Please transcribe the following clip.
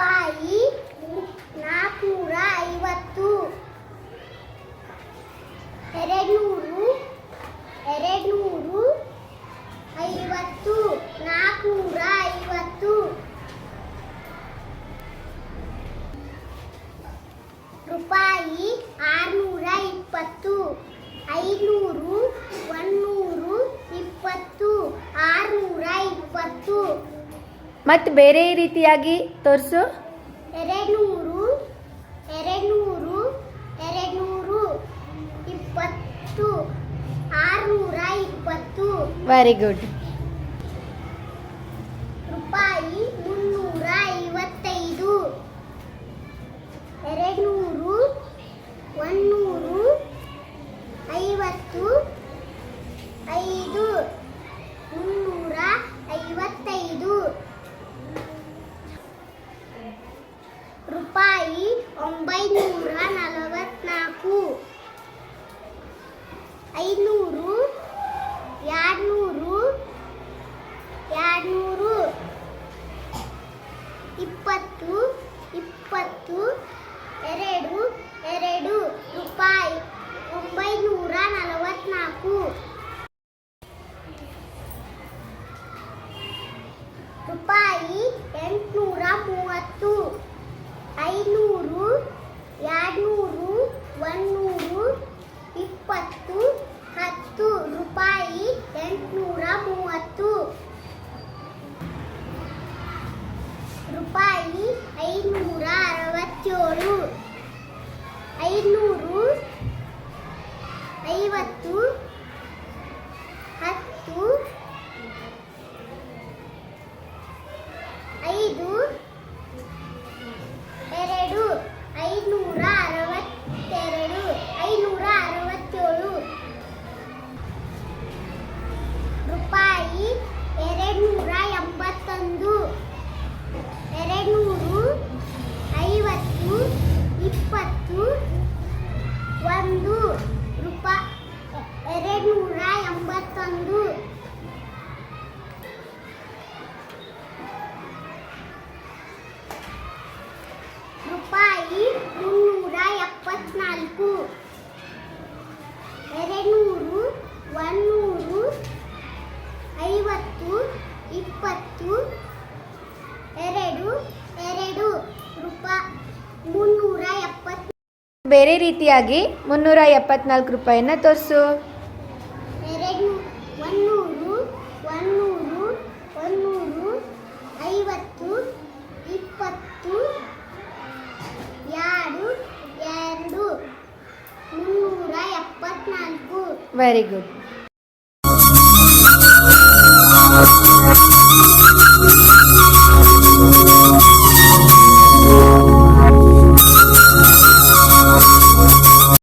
ರೂಪಾಯಿ ನಾಲ್ಕುನೂರ ಐವತ್ತು ಎರಡುನೂರು ಎರಡುನೂರು ಐವತ್ತು ನಾಲ್ಕುನೂರ ಐವತ್ತು ರೂಪಾಯಿ ಆರುನೂರ ಇಪ್ಪತ್ತು ಐನೂರು ಒಂದೂರು ಇಪ್ಪತ್ತು ಆರುನೂರ ಇಪ್ಪತ್ತು ಮತ್ತು ಬೇರೆ ರೀತಿಯಾಗಿ ತೋರಿಸು. ಎರಡ್ನೂರು ಎರಡ್ನೂರು ಎರಡ್ನೂರು ಇಪ್ಪತ್ತು ಆರುನೂರ ಇಪ್ಪತ್ತು. ವೆರಿ ಗುಡ್ ರೂಪಾಯಿ ಮುನ್ನೂರ ಐವತ್ತೈದು. ಎರಡ್ನೂರು ಒನ್ನೂರು ಐವತ್ತು ಐದು ಮುನ್ನೂರ ಐವತ್ತೈದು ರೂಪಾಯಿ ಒಂಬೈನೂರ ನಲವತ್ನಾಲ್ಕು ಐನೂರು, ಎರಡ್ನೂರು ಎರಡ್ನೂರು, ಇಪ್ಪತ್ತು ಇಪ್ಪತ್ತು, ಎರಡು ಎರಡು ರೂಪಾಯಿ ಒಂಬೈನೂರ ನಲವತ್ನಾಲ್ಕು ರೂಪಾಯಿ ಎಂಟುನೂರ ಮೂವತ್ತು. ಐನೂರು ಎರಡ್ನೂರು ಒನ್ನೂರು ಇಪ್ಪತ್ತು ಹತ್ತು ರೂಪಾಯಿ ಎಂಟುನೂರ ಮೂವತ್ತು. ಒಂದು ರೂಪಾಯಿ ಎರಡ್ನೂರ ಎಂಬತ್ತೊಂದು ರೂಪಾಯಿ ಮುನ್ನೂರ ಎಪ್ಪತ್ನಾಲ್ಕು ಎರಡ್ನೂರು ಒನ್ನೂರು ಐವತ್ತು ಇಪ್ಪತ್ತು. ಎರಡು ಎರಡು ರೂಪಾಯಿ ಬೇರೆ ರೀತಿಯಾಗಿ ಮುನ್ನೂರ ಎಪ್ಪತ್ನಾಲ್ಕು ರೂಪಾಯಿಯನ್ನು ತೋರಿಸು ವೆರಿ ಗುಡ್